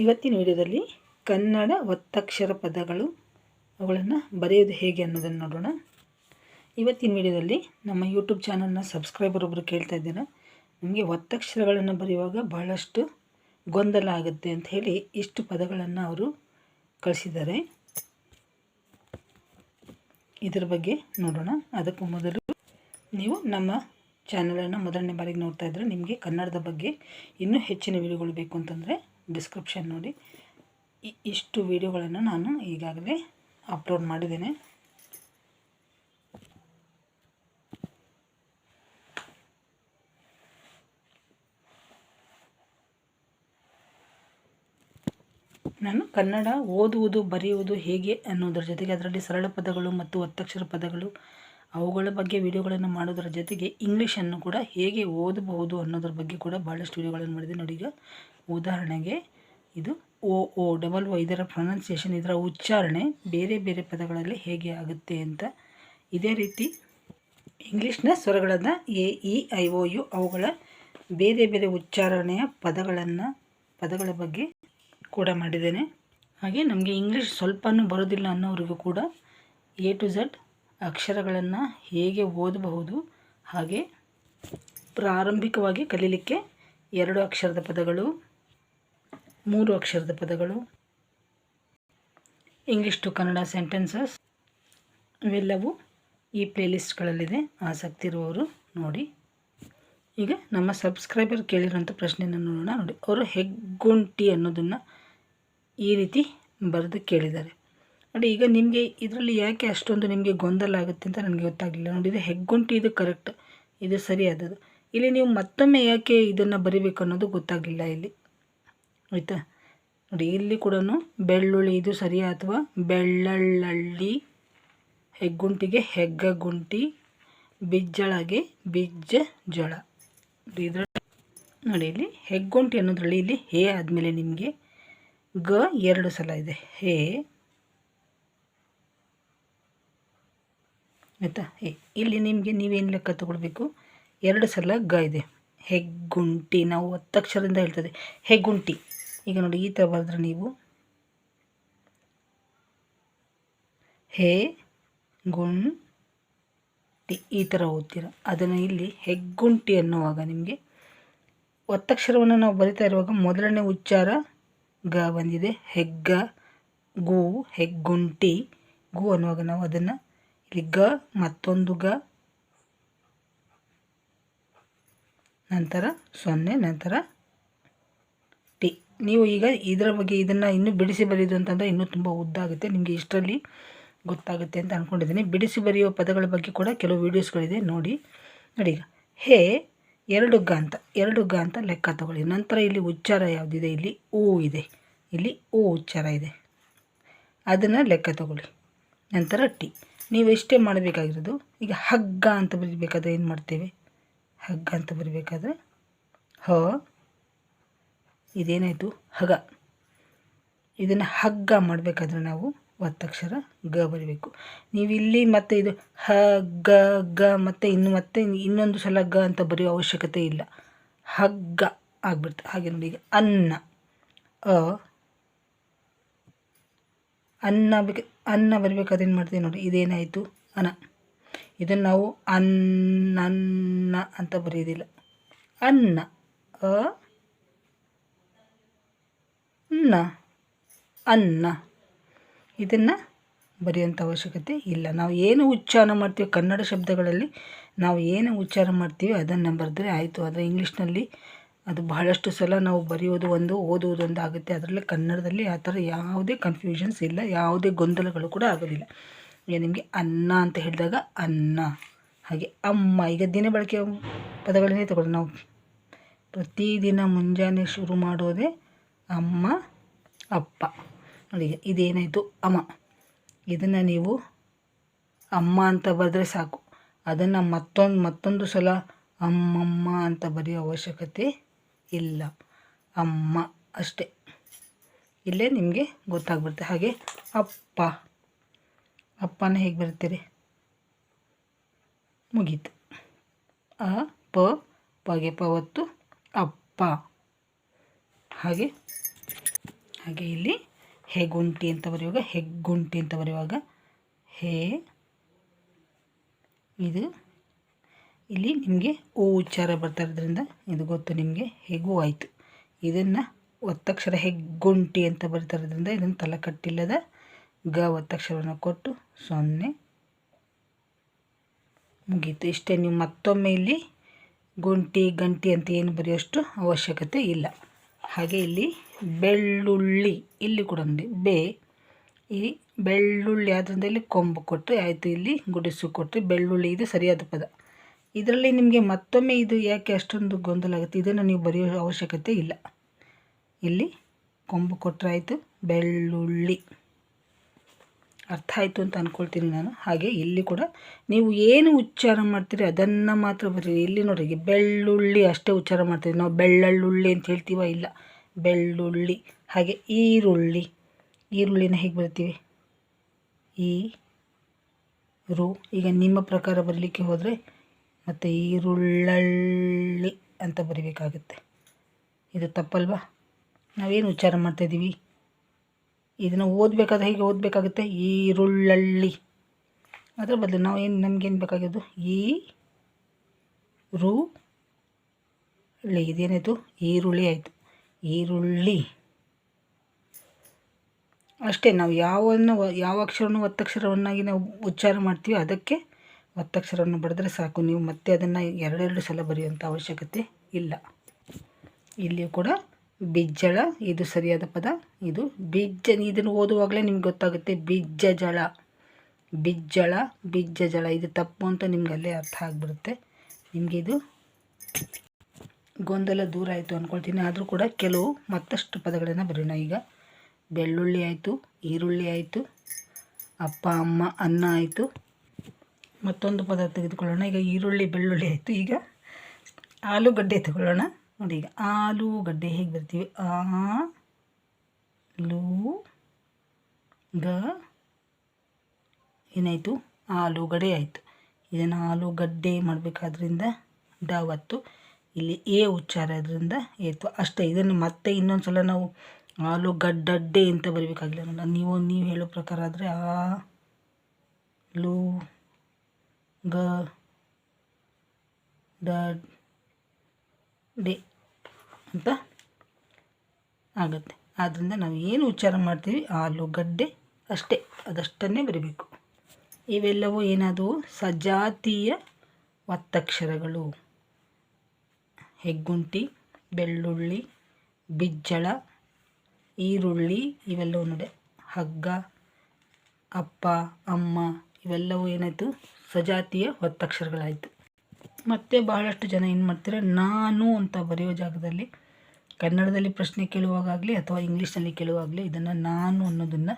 ಇವತ್ತಿನ ವಿಡಿಯೋದಲ್ಲಿ ಕನ್ನಡ ಒತ್ತಕ್ಷರ ಪದಗಳು ಅವುಗಳನ್ನು ಬರೆಯೋದು ಹೇಗೆ ಅನ್ನೋದನ್ನು ನೋಡೋಣ. ಇವತ್ತಿನ ವಿಡಿಯೋದಲ್ಲಿ ನಮ್ಮ ಯೂಟ್ಯೂಬ್ ಚಾನಲ್ನ ಸಬ್ಸ್ಕ್ರೈಬರ್ ಒಬ್ಬರು ಕೇಳ್ತಾ ಇದ್ದೀರಾ ನಮಗೆ ಒತ್ತಕ್ಷರಗಳನ್ನು ಬರೆಯುವಾಗ ಬಹಳಷ್ಟು ಗೊಂದಲ ಆಗುತ್ತೆ ಅಂತ ಹೇಳಿ ಇಷ್ಟು ಪದಗಳನ್ನು ಅವರು ಕಳಿಸಿದ್ದಾರೆ. ಇದರ ಬಗ್ಗೆ ನೋಡೋಣ. ಅದಕ್ಕೂ ಮೊದಲು ನೀವು ನಮ್ಮ ಚಾನಲನ್ನು ಮೊದಲನೇ ಬಾರಿಗೆ ನೋಡ್ತಾ ಇದ್ದರೆ ನಿಮಗೆ ಕನ್ನಡದ ಬಗ್ಗೆ ಇನ್ನೂ ಹೆಚ್ಚಿನ ವಿಡಿಯೋಗಳು ಬೇಕು ಅಂತಂದರೆ ಡಿಸ್ಕ್ರಿಪ್ಷನ್ ನೋಡಿ. ಇಷ್ಟು ವಿಡಿಯೋಗಳನ್ನು ನಾನು ಈಗಾಗಲೇ ಅಪ್ಲೋಡ್ ಮಾಡಿದ್ದೇನೆ. ನಾನು ಕನ್ನಡ ಓದುವುದು, ಬರೆಯುವುದು ಹೇಗೆ ಅನ್ನೋದರ ಜೊತೆಗೆ ಅದರಲ್ಲಿ ಸರಳ ಪದಗಳು ಮತ್ತು ಒತ್ತಕ್ಷರ ಪದಗಳು ಅವುಗಳ ಬಗ್ಗೆ ವಿಡಿಯೋಗಳನ್ನು ಮಾಡೋದರ ಜೊತೆಗೆ ಇಂಗ್ಲೀಷನ್ನು ಕೂಡ ಹೇಗೆ ಓದಬಹುದು ಅನ್ನೋದ್ರ ಬಗ್ಗೆ ಕೂಡ ಭಾಳಷ್ಟು ವಿಡಿಯೋಗಳನ್ನು ಮಾಡಿದೆ. ನೋಡಿ ಈಗ ಉದಾಹರಣೆಗೆ ಇದು ಓ ಓ ಡಬಲ್ ಓ ಇದರ ಪ್ರೊನೌನ್ಸಿಯೇಷನ್ ಇದರ ಉಚ್ಚಾರಣೆ ಬೇರೆ ಬೇರೆ ಪದಗಳಲ್ಲಿ ಹೇಗೆ ಆಗುತ್ತೆ ಅಂತ. ಇದೇ ರೀತಿ ಇಂಗ್ಲೀಷ್ನ ಸ್ವರಗಳನ್ನು A E I O U ಅವುಗಳ ಬೇರೆ ಬೇರೆ ಉಚ್ಚಾರಣೆಯ ಪದಗಳನ್ನು, ಪದಗಳ ಬಗ್ಗೆ ಕೂಡ ಮಾಡಿದ್ದೇನೆ. ಹಾಗೆ ನಮಗೆ ಇಂಗ್ಲೀಷ್ ಸ್ವಲ್ಪನೂ ಬರೋದಿಲ್ಲ ಅನ್ನೋರಿಗೂ ಕೂಡ ಎ ಟು ಝಡ್ ಅಕ್ಷರಗಳನ್ನು ಹೇಗೆ ಓದಬಹುದು ಹಾಗೆ ಪ್ರಾರಂಭಿಕವಾಗಿ ಕಲೀಲಿಕ್ಕೆ ಎರಡು ಅಕ್ಷರದ ಪದಗಳು, ಮೂರು ಅಕ್ಷರದ ಪದಗಳು ಇಂಗ್ಲೀಷ್ ಟು ಕನ್ನಡ ಸೆಂಟೆನ್ಸಸ್ ಇವೆಲ್ಲವೂ ಈ ಪ್ಲೇಲಿಸ್ಟ್ಗಳಲ್ಲಿದೆ. ಆಸಕ್ತಿ ಇರುವವರು ನೋಡಿ. ಈಗ ನಮ್ಮ ಸಬ್ಸ್ಕ್ರೈಬರ್ ಕೇಳಿರುವಂಥ ಪ್ರಶ್ನೆಯನ್ನು ನೋಡೋಣ. ನೋಡಿ, ಅವರು ಹೆಗ್ಗುಂಟಿ ಅನ್ನೋದನ್ನು ಈ ರೀತಿ ಬರೆದು ಕೇಳಿದ್ದಾರೆ. ನೋಡಿ, ಈಗ ನಿಮಗೆ ಇದರಲ್ಲಿ ಯಾಕೆ ಅಷ್ಟೊಂದು ನಿಮಗೆ ಗೊಂದಲ ಆಗುತ್ತೆ ಅಂತ ನನಗೆ ಗೊತ್ತಾಗಲಿಲ್ಲ. ನೋಡಿ, ಇದು ಹೆಗ್ಗುಂಟಿ, ಇದು ಕರೆಕ್ಟ್ ಇದು ಸರಿಯಾದದು ಇಲ್ಲಿ ನೀವು ಮತ್ತೊಮ್ಮೆ ಯಾಕೆ ಇದನ್ನು ಬರಿಬೇಕು ಅನ್ನೋದು ಗೊತ್ತಾಗಲಿಲ್ಲ ಇಲ್ಲಿ. ಆಯಿತಾ? ನೋಡಿ, ಇಲ್ಲಿ ಕೂಡ ಬೆಳ್ಳುಳ್ಳಿ, ಇದು ಸರಿಯಾ ಅಥವಾ ಬೆಳ್ಳಳ್ಳಳ್ಳಿ? ಹೆಗ್ಗುಂಟಿಗೆ ಹೆಗ್ಗಗುಂಟಿ, ಬಿಜ್ಜಳಗೆ ಬಿಜ್ಜ ಜಳ ಇದರ ನೋಡಿ, ಇಲ್ಲಿ ಹೆಗ್ಗುಂಟಿ ಅನ್ನೋದ್ರಲ್ಲಿ ಇಲ್ಲಿ ಹೇ ಆದಮೇಲೆ ನಿಮಗೆ ಗ ಎರಡು ಸಲ ಇದೆ. ಹೇ ಆಯಿತಾ? ಇಲ್ಲಿ ನಿಮಗೆ ನೀವೇನು ಲೆಕ್ಕ ತಗೊಳ್ಬೇಕು? ಎರಡು ಸಲ ಗ ಇದೆ. ಹೆಗ್ಗುಂಟಿ. ನಾವು ಒತ್ತಕ್ಷರದಿಂದ ಹೇಳ್ತದೆ. ಹೆಗ್ಗುಂಟಿ. ಈಗ ನೋಡಿ, ಈ ಥರ ಬರೆದ್ರೆ ನೀವು ಹೇ ಗುಂಟಿ ಈ ಥರ ಓದ್ತೀರ. ಅದನ್ನು ಇಲ್ಲಿ ಹೆಗ್ಗುಂಟಿ ಅನ್ನುವಾಗ ನಿಮಗೆ ಒತ್ತಕ್ಷರವನ್ನು ನಾವು ಬರಿತಾ ಇರುವಾಗ ಮೊದಲನೇ ಉಚ್ಚಾರ ಗ ಬಂದಿದೆ. ಹೆಗ್ಗ, ಗು, ಹೆಗ್ಗುಂಟಿ. ಗು ಅನ್ನುವಾಗ ನಾವು ಅದನ್ನು ಗ, ಮತ್ತೊಂದು ಗ. ನಂತರ ಸೊನ್ನೆ, ನಂತರ ಟಿ. ನೀವು ಈಗ ಇದರ ಬಗ್ಗೆ ಇದನ್ನು ಇನ್ನೂ ಬಿಡಿಸಿ ಬರೆಯೋದು ಅಂತಂದರೆ ಇನ್ನೂ ತುಂಬ ಉದ್ದ ಆಗುತ್ತೆ. ನಿಮಗೆ ಇಷ್ಟರಲ್ಲಿ ಗೊತ್ತಾಗುತ್ತೆ ಅಂತ ಅಂದ್ಕೊಂಡಿದ್ದೀನಿ ಬಿಡಿಸಿ ಬರೆಯುವ ಪದಗಳ ಬಗ್ಗೆ ಕೂಡ ಕೆಲವು ವೀಡಿಯೋಸ್ಗಳಿದೆ. ನೋಡಿ ನೋಡಿ ಈಗ. ಹೇ, ಎರಡು ಗ ಅಂತ. ಎರಡು ಗ ಅಂತ ಲೆಕ್ಕ ತಗೊಳ್ಳಿ. ನಂತರ ಇಲ್ಲಿ ಉಚ್ಚಾರ ಯಾವುದಿದೆ? ಇಲ್ಲಿ ಊ ಇದೆ. ಇಲ್ಲಿ ಊ ಉಚ್ಚಾರ ಇದೆ. ಅದನ್ನು ಲೆಕ್ಕ ತಗೊಳ್ಳಿ. ನಂತರ ಟಿ. ನೀವು ಎಷ್ಟೇ ಮಾಡಬೇಕಾಗಿರೋದು, ಈಗ ಹಗ್ಗ ಅಂತ ಬರೀಬೇಕಾದ್ರೆ ಏನು ಮಾಡ್ತೇವೆ? ಹಗ್ಗ ಅಂತ ಬರಿಬೇಕಾದ್ರೆ ಹ, ಇದೇನಾಯಿತು? ಹಗ. ಇದನ್ನು ಹಗ್ಗ ಮಾಡಬೇಕಾದ್ರೆ ನಾವು ಒತ್ತಕ್ಷರ ಗ ಬರಿಬೇಕು. ನೀವು ಇಲ್ಲಿ ಮತ್ತೆ ಇದು ಹ, ಗ ಗ ಮತ್ತು ಇನ್ನು ಮತ್ತೆ ಇನ್ನೊಂದು ಸಲ ಗ ಅಂತ ಬರೆಯೋ ಅವಶ್ಯಕತೆ ಇಲ್ಲ. ಹಗ್ಗ ಆಗ್ಬಿಡ್ತು. ಹಾಗೆ ನೋಡಿ, ಈಗ ಅನ್ನ. ಅ. ಅನ್ನ ಬೇಕು ಅನ್ನ ಬರಬೇಕಾದ್ರೆ ಏನು ಮಾಡ್ತೀವಿ ನೋಡಿ, ಇದೇನಾಯಿತು? ಅನ ಇದನ್ನು ನಾವು ಅನ್ನ ಅಂತ ಬರೆಯೋದಿಲ್ಲ. ಅನ್ನ. ಅ ಅನ್ನ ಅನ್ನ. ಇದನ್ನು ಬರೆಯುವಂಥ ಅವಶ್ಯಕತೆ ಇಲ್ಲ. ನಾವು ಏನು ಉಚ್ಚಾರ ಮಾಡ್ತೀವಿ, ಕನ್ನಡ ಶಬ್ದಗಳಲ್ಲಿ ನಾವು ಏನು ಉಚ್ಚಾರ ಮಾಡ್ತೀವಿ ಅದನ್ನು ಬರೆದ್ರೆ ಆಯಿತು. ಆದರೆ ಇಂಗ್ಲೀಷ್ನಲ್ಲಿ ಅದು ಬಹಳಷ್ಟು ಸಲ ನಾವು ಬರೆಯೋದು ಒಂದು, ಓದುವುದು ಒಂದು ಆಗುತ್ತೆ. ಅದರಲ್ಲಿ ಕನ್ನಡದಲ್ಲಿ ಆ ಥರ ಯಾವುದೇ ಕನ್ಫ್ಯೂಷನ್ಸ್ ಇಲ್ಲ, ಯಾವುದೇ ಗೊಂದಲಗಳು ಕೂಡ ಆಗೋದಿಲ್ಲ. ಈಗ ನಿಮಗೆ ಅನ್ನ ಅಂತ ಹೇಳಿದಾಗ ಅನ್ನ, ಹಾಗೆ ಅಮ್ಮ, ಈಗ ದಿನ ಬಳಕೆ ಪದಗಳನ್ನೇ ತಗೊಳ್ಳಿ. ನಾವು ಪ್ರತಿದಿನ ಮುಂಜಾನೆ ಶುರು ಮಾಡೋದೇ ಅಮ್ಮ, ಅಪ್ಪ. ನೋಡಿ, ಇದೇನಾಯಿತು? ಅಮ್ಮ. ಇದನ್ನು ನೀವು ಅಮ್ಮ ಅಂತ ಬರೆದ್ರೆ ಸಾಕು. ಅದನ್ನು ಮತ್ತೊಂದು ಮತ್ತೊಂದು ಸಲ ಅಮ್ಮಮ್ಮ ಅಂತ ಬರೆಯೋ ಅವಶ್ಯಕತೆ ಇಲ್ಲ. ಅಮ್ಮ ಅಷ್ಟೇ. ಇಲ್ಲೇ ನಿಮಗೆ ಗೊತ್ತಾಗ್ಬಿಡುತ್ತೆ. ಹಾಗೆ ಅಪ್ಪ. ಅಪ್ಪನ ಹೇಗೆ ಬರ್ತೀರಿ? ಮುಗೀತು. ಅ, ಪ ಪಗೆ ಪವತ್ತು ಅಪ್ಪ. ಹಾಗೆ ಹಾಗೆ ಇಲ್ಲಿ ಹೆಗುಂಟಿ ಅಂತ ಬರೆಯುವಾಗ, ಹೆಗ್ಗುಂಟಿ ಅಂತ ಬರೆಯುವಾಗ, ಹೇ, ಇದು ಇಲ್ಲಿ ನಿಮಗೆ ಓ ಉಚ್ಚಾರ ಬರ್ತಾ ಇರೋದ್ರಿಂದ ಇದು ಗೊತ್ತು ನಿಮಗೆ ಹೇಗೂ ಆಯಿತು. ಇದನ್ನು ಒತ್ತಕ್ಷರ ಹೆಗ್ಗುಂಟಿ ಅಂತ ಬರ್ತಾ ಇರೋದ್ರಿಂದ ಇದನ್ನು ತಲಕಟ್ಟಿಲ್ಲದ ಗ ಒತ್ತಕ್ಷರವನ್ನು ಕೊಟ್ಟು ಸೊನ್ನೆ ಮುಗೀತು. ಇಷ್ಟೇ, ನೀವು ಮತ್ತೊಮ್ಮೆ ಇಲ್ಲಿ ಗುಂಟಿ, ಗಂಟಿ ಅಂತ ಏನು ಬರೆಯೋಷ್ಟು ಅವಶ್ಯಕತೆ ಇಲ್ಲ. ಹಾಗೆ ಇಲ್ಲಿ ಬೆಳ್ಳುಳ್ಳಿ, ಇಲ್ಲಿ ಕೂಡ ನೋಡಿ, ಬೇ, ಈ ಬೆಳ್ಳುಳ್ಳಿ ಆದ್ದರಿಂದ ಇಲ್ಲಿ ಕೊಂಬು ಕೊಟ್ಟರೆ ಆಯಿತು, ಇಲ್ಲಿ ಗುಡಿಸು ಕೊಟ್ಟರೆ ಬೆಳ್ಳುಳ್ಳಿ ಇದು ಸರಿಯಾದ ಪದ. ಇದರಲ್ಲಿ ನಿಮಗೆ ಮತ್ತೊಮ್ಮೆ ಇದು ಯಾಕೆ ಅಷ್ಟೊಂದು ಗೊಂದಲ ಆಗುತ್ತೆ? ಇದನ್ನು ನೀವು ಬರೆಯೋ ಅವಶ್ಯಕತೆ ಇಲ್ಲ. ಇಲ್ಲಿ ಕೊಂಬು ಕೊಟ್ಟರೆ ಆಯಿತು ಬೆಳ್ಳುಳ್ಳಿ. ಅರ್ಥ ಆಯಿತು ಅಂತ ಅಂದ್ಕೊಳ್ತೀನಿ ನಾನು. ಹಾಗೆ ಇಲ್ಲಿ ಕೂಡ ನೀವು ಏನು ಉಚ್ಚಾರ ಮಾಡ್ತೀರಿ ಅದನ್ನು ಮಾತ್ರ ಬರೀ ಇಲ್ಲಿ ನೋಡಿ ಬೆಳ್ಳುಳ್ಳಿ ಅಷ್ಟೇ ಉಚ್ಚಾರ ಮಾಡ್ತೀವಿ ನಾವು ಬೆಳ್ಳಳ್ಳುಳ್ಳಿ ಅಂತ ಹೇಳ್ತೀವ? ಇಲ್ಲ. ಬೆಳ್ಳುಳ್ಳಿ. ಹಾಗೆ ಈರುಳ್ಳಿ. ಈರುಳ್ಳಿನ ಹೇಗೆ ಬರ್ತೀವಿ? ಈ ರು. ಈಗ ನಿಮ್ಮ ಪ್ರಕಾರ ಬರಲಿಕ್ಕೆ ಹೋದರೆ ಮತ್ತು ಈರುಳ್ಳಳ್ಳಿ ಅಂತ ಬರಿಬೇಕಾಗುತ್ತೆ. ಇದು ತಪ್ಪಲ್ವಾ? ನಾವೇನು ಉಚ್ಚಾರ ಮಾಡ್ತಾಯಿದ್ದೀವಿ ಇದನ್ನು ಓದಬೇಕಾದ್ರೆ ಹೀಗೆ ಓದಬೇಕಾಗುತ್ತೆ? ಈರುಳ್ಳಳ್ಳಿ. ಅದರ ಬದಲು ನಾವು ಏನು ನಮಗೇನು ಬೇಕಾಗಿದ್ದು ಈ ರು ಳಿ ಇದೇನಾಯಿತು ಈರುಳ್ಳಿ ಆಯಿತು. ಈರುಳ್ಳಿ. ಅಷ್ಟೇ, ನಾವು ಯಾವನ್ನು, ಯಾವ ಅಕ್ಷರವನ್ನು, ಒತ್ತಕ್ಷರವನ್ನಾಗಿ ನಾವು ಉಚ್ಚಾರ ಮಾಡ್ತೀವಿ ಅದಕ್ಕೆ ಒತ್ತಕ್ಷರವನ್ನು ಬರೆದರೆ ಸಾಕು. ನೀವು ಮತ್ತೆ ಅದನ್ನು ಎರಡೆರಡು ಸಲ ಬರೆಯುವಂಥ ಅವಶ್ಯಕತೆ ಇಲ್ಲ. ಇಲ್ಲಿಯೂ ಕೂಡ ಬಿಜ್ಜಳ, ಇದು ಸರಿಯಾದ ಪದ. ಇದು ಬಿಜ್ಜ, ಇದನ್ನು ಓದುವಾಗಲೇ ನಿಮ್ಗೆ ಗೊತ್ತಾಗುತ್ತೆ. ಬಿಜ್ಜಜಳ ಬಿಜ್ಜಳ ಬಿಜ್ಜಜಳ ಇದು ತಪ್ಪು ಅಂತ ನಿಮ್ಗೆ ಅಲ್ಲೇ ಅರ್ಥ ಆಗಿಬಿಡುತ್ತೆ. ನಿಮಗೆ ಇದು ಗೊಂದಲ ದೂರ ಆಯಿತು ಅಂದ್ಕೊಳ್ತೀನಿ ಆದರೂ ಕೂಡ ಕೆಲವು ಮತ್ತಷ್ಟು ಪದಗಳನ್ನು ಬರೋಣ ಈಗ ಬೆಳ್ಳುಳ್ಳಿ ಆಯಿತು, ಈರುಳ್ಳಿ ಆಯಿತು, ಅಪ್ಪ, ಅಮ್ಮ, ಅನ್ನ ಆಯಿತು. ಮತ್ತೊಂದು ಪದ ತೆಗೆದುಕೊಳ್ಳೋಣ. ಈಗ ಈರುಳ್ಳಿ, ಬೆಳ್ಳುಳ್ಳಿ ಆಯಿತು. ಈಗ ಆಲೂಗಡ್ಡೆ ತಗೊಳ್ಳೋಣ ನೋಡಿ, ಈಗ ಆಲೂಗಡ್ಡೆ ಹೇಗೆ ಬರ್ತೀವಿ? ಆ, ಲೂ, ಗ, ಏನಾಯಿತು? ಆಲೂಗಡ್ಡೆ ಆಯಿತು. ಇದನ್ನು ಆಲೂಗಡ್ಡೆ ಮಾಡಬೇಕಾದ್ರಿಂದ ಡಾವತ್ತು ಇಲ್ಲಿ ಎ ಉಚ್ಚಾರ ಇದರಿಂದ ಏತು ಅಷ್ಟೇ, ಇದನ್ನು ಮತ್ತೆ ಇನ್ನೊಂದು ಸಲ ನಾವು ಆಲೂಗಡ್ಡಡ್ಡೆ ಅಂತ ಬರಬೇಕಾಗಿಲ್ಲ. ನೋಡ, ನೀವು ನೀವು ಹೇಳೋ ಪ್ರಕಾರ ಆದರೆ ಆ, ಲೂ ಗ, ಡ, ಡೆ ಅಂತ ಆಗುತ್ತೆ. ಆದ್ದರಿಂದ ನಾವು ಏನು ಉಚ್ಚಾರ ಮಾಡ್ತೀವಿ? ಆಲೂಗಡ್ಡೆ ಅಷ್ಟೇ. ಅದಷ್ಟನ್ನೇ ಬರೀಬೇಕು. ಇವೆಲ್ಲವೂ ಏನಾದವು? ಸಜಾತೀಯ ಒತ್ತಕ್ಷರಗಳು. ಹೆಗ್ಗುಂಟಿ, ಬೆಳ್ಳುಳ್ಳಿ, ಬಿಜ್ಜಳ, ಈರುಳ್ಳಿ ಇವೆಲ್ಲವೂ ನೋಡಿ. ಹಗ್ಗ, ಅಪ್ಪ, ಅಮ್ಮ ಇವೆಲ್ಲವೂ ಏನಾಯಿತು? ಸಜಾತಿಯ ಒತ್ತಕ್ಷರಗಳಾಯಿತು. ಮತ್ತು ಬಹಳಷ್ಟು ಜನ ಏನು ಮಾಡ್ತಾರೆ, ನಾನು ಅಂತ ಬರೆಯೋ ಜಾಗದಲ್ಲಿ, ಕನ್ನಡದಲ್ಲಿ ಪ್ರಶ್ನೆ ಕೇಳುವಾಗಲಿ ಅಥವಾ ಇಂಗ್ಲೀಷ್ನಲ್ಲಿ ಕೇಳುವಾಗಲಿ ಇದನ್ನು ನಾನು ಅನ್ನೋದನ್ನು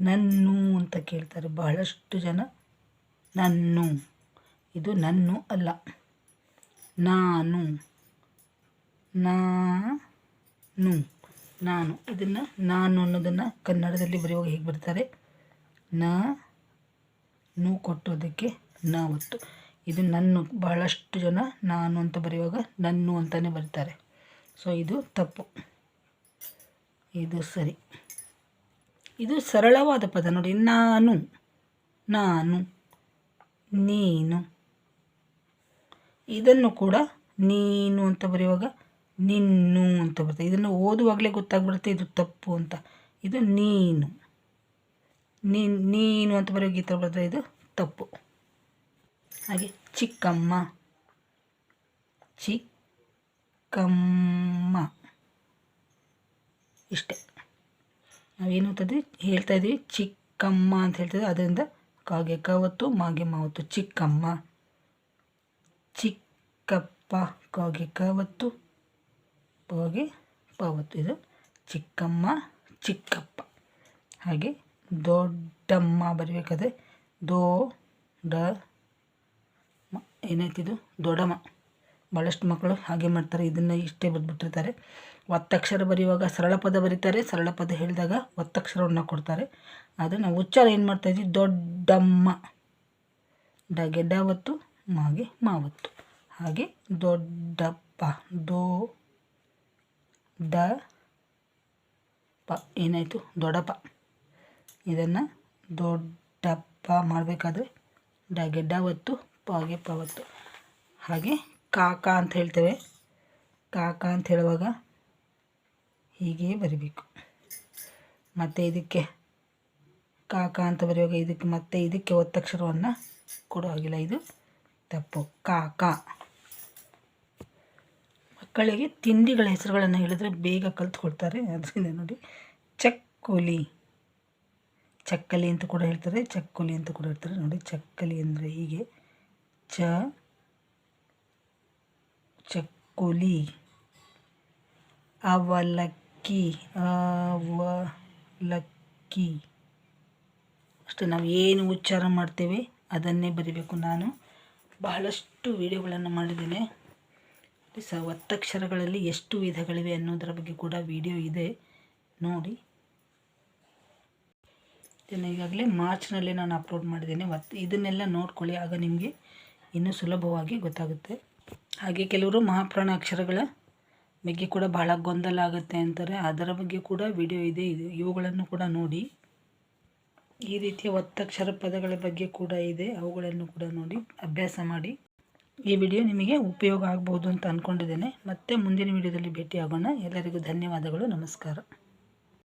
ನನ್ನು ಅಂತ ಕೇಳ್ತಾರೆ. ಬಹಳಷ್ಟು ಜನ ನನ್ನು. ಇದು ನನ್ನು ಅಲ್ಲ. ನಾನು. ನಾನು ನಾನು. ಇದನ್ನು ನಾನು ಅನ್ನೋದನ್ನು ಕನ್ನಡದಲ್ಲಿ ಬರೆಯುವಾಗ ಹೇಗೆ ಬರ್ತಾರೆ? ನ ನು ಕೊಟ್ಟೋದಕ್ಕೆ ನಾವತ್ತು. ಇದು ನನ್ನ, ಬಹಳಷ್ಟು ಜನ ನಾನು ಅಂತ ಬರೆಯುವಾಗ ನನ್ನು ಅಂತಲೇ ಬರ್ತಾರೆ. ಸೊ ಇದು ತಪ್ಪು. ಇದು ಸರಿ. ಇದು ಸರಳವಾದ ಪದ. ನೋಡಿ, ನಾನು ನಾನು, ನೀನು. ಇದನ್ನು ಕೂಡ ನೀನು ಅಂತ ಬರೆಯುವಾಗ ನಿನ್ನು ಅಂತ ಬರ್ತದೆ ಇದನ್ನು ಓದುವಾಗಲೇ ಗೊತ್ತಾಗ್ಬಿಡುತ್ತೆ, ಇದು ತಪ್ಪು ಅಂತ. ಇದು ನೀನು. ನೀನು ಅಂತ ಬರೆಯೋ ಗೀತ ಬರೆದ್ರೆ ಇದು ತಪ್ಪು. ಹಾಗೆ ಚಿಕ್ಕಮ್ಮ. ಚಿಕ್ಕಮ್ಮ. ಇಷ್ಟೇ. ನಾವೇನು ಅಂತಂದ್ರೆ ಹೇಳ್ತಾ ಇದ್ದೀವಿ ಚಿಕ್ಕಮ್ಮ ಅಂತ ಹೇಳ್ತಿದ್ವಿ. ಅದರಿಂದ ಕಾಗೆ ಕವತ್ತು, ಮಾಗೆ ಮಾವತ್ತು. ಚಿಕ್ಕಮ್ಮ. ಚಿಕ್ಕಪ್ಪ ಕಾಗೆ ಕವತ್ತು ಪಾಗೆ ಪಾವತ್ತು ಇದು ಚಿಕ್ಕಮ್ಮ, ಚಿಕ್ಕಪ್ಪ. ಹಾಗೆ ದೊಡ್ಡಮ್ಮ ಬರಿಬೇಕಾದ್ರೆ ದೋ, ಡ ಏನೈತಿದು? ದೊಡ್ಡಮ್ಮ ಭಾಳಷ್ಟು ಮಕ್ಕಳು ಹಾಗೆ ಮಾಡ್ತಾರೆ. ಇದನ್ನು ಇಷ್ಟೇ ಬರೆದ್ಬಿಟ್ಟಿರ್ತಾರೆ. ಒತ್ತಕ್ಷರ ಬರೆಯುವಾಗ ಸರಳ ಪದ ಬರೀತಾರೆ. ಸರಳ ಪದ ಹೇಳಿದಾಗ ಒತ್ತಕ್ಷರವನ್ನು ಕೊಡ್ತಾರೆ. ಆದರೆ ನಾವು ಉಚ್ಚಾರ ಏನು ಮಾಡ್ತಾಯಿದ್ವಿ ದೊಡ್ಡಮ್ಮ. ಡಗೆ ಡಾವತ್ತು ಮಾಗೆ ಮಾವತ್ತು ಹಾಗೆ ದೊಡ್ಡಪ್ಪ. ದೋ, ಡ, ಪ. ಏನಾಯಿತು? ದೊಡ್ಡಪ್ಪ ಇದನ್ನು ದೊಡ್ಡಪ್ಪ ಮಾಡಬೇಕಾದ್ರೆ ಡ, ಗೆಡ್ಡ ಒತ್ತು ಪಾಗೆ ಪ ಒತ್ತು ಹಾಗೆ ಕಾಕ ಅಂತ ಹೇಳ್ತೇವೆ. ಕಾಕ ಅಂತ ಹೇಳುವಾಗ ಹೀಗೆ ಬರಿಬೇಕು. ಮತ್ತು ಇದಕ್ಕೆ ಕಾಕ ಅಂತ ಬರೆಯುವಾಗ ಇದಕ್ಕೆ ಮತ್ತೆ ಇದಕ್ಕೆ ಒತ್ತಕ್ಷರವನ್ನು ಕೊಡೋ. ಹಾಗಿಲ್ಲ, ಇದು ತಪ್ಪು. ಕಾಕ. ಮಕ್ಕಳಿಗೆ ತಿಂಡಿಗಳ ಹೆಸರುಗಳನ್ನು ಹೇಳಿದ್ರೆ ಬೇಗ ಕಲ್ತ್ಕೊಳ್ತಾರೆ ಅದರಿಂದ ನೋಡಿ, ಚಕ್ಕುಲಿ. ಚಕ್ಕಲಿ ಅಂತ ಕೂಡ ಹೇಳ್ತಾರೆ, ಚಕ್ಕುಲಿ ಅಂತ ಕೂಡ ಹೇಳ್ತಾರೆ. ನೋಡಿ, ಚಕ್ಕಲಿ ಅಂದರೆ ಹೀಗೆ. ಚ, ಚಕ್ಕುಲಿ. ಅವಲಕ್ಕಿ ಅವಲಕ್ಕಿ. ಅಷ್ಟೇ, ನಾವು ಏನು ಉಚ್ಚಾರ ಮಾಡ್ತೇವೆ ಅದನ್ನೇ ಬರಿಬೇಕು ನಾನು. ಬಹಳಷ್ಟು ವಿಡಿಯೋಗಳನ್ನು ಮಾಡಿದ್ದೇನೆ. ಸ ಒತ್ತಕ್ಷರಗಳಲ್ಲಿ ಎಷ್ಟು ವಿಧಗಳಿವೆ ಅನ್ನೋದರ ಬಗ್ಗೆ ಕೂಡ ವಿಡಿಯೋ ಇದೆ. ನೋಡಿ. ಇದನ್ನು ಈಗಾಗಲೇ ಮಾರ್ಚ್ನಲ್ಲಿ ನಾನು ಅಪ್ಲೋಡ್ ಮಾಡಿದ್ದೀನಿ. ಮತ್ತು ಇದನ್ನೆಲ್ಲ ನೋಡ್ಕೊಳ್ಳಿ. ಆಗ ನಿಮಗೆ ಇನ್ನೂ ಸುಲಭವಾಗಿ ಗೊತ್ತಾಗುತ್ತೆ. ಹಾಗೆ ಕೆಲವರು ಮಹಾಪ್ರಾಣ ಅಕ್ಷರಗಳ ಬಗ್ಗೆ ಕೂಡ ಬಹಳ ಗೊಂದಲ ಆಗುತ್ತೆ ಅಂತಾರೆ. ಅದರ ಬಗ್ಗೆ ಕೂಡ ವಿಡಿಯೋ ಇದೆ. ಇದು ಇವುಗಳನ್ನು ಕೂಡ ನೋಡಿ. ಈ ರೀತಿಯ ಒತ್ತಕ್ಷರ ಪದಗಳ ಬಗ್ಗೆ ಕೂಡ ಇದೆ. ಅವುಗಳನ್ನು ಕೂಡ ನೋಡಿ ಅಭ್ಯಾಸ ಮಾಡಿ. ಈ ವಿಡಿಯೋ ನಿಮಗೆ ಉಪಯೋಗ ಆಗ್ಬೋದು ಅಂತ ಅಂದ್ಕೊಂಡಿದ್ದೇನೆ ಮತ್ತೆ ಮುಂದಿನ ವಿಡಿಯೋದಲ್ಲಿ ಭೇಟಿಯಾಗೋಣ. ಎಲ್ಲರಿಗೂ ಧನ್ಯವಾದಗಳು. ನಮಸ್ಕಾರ.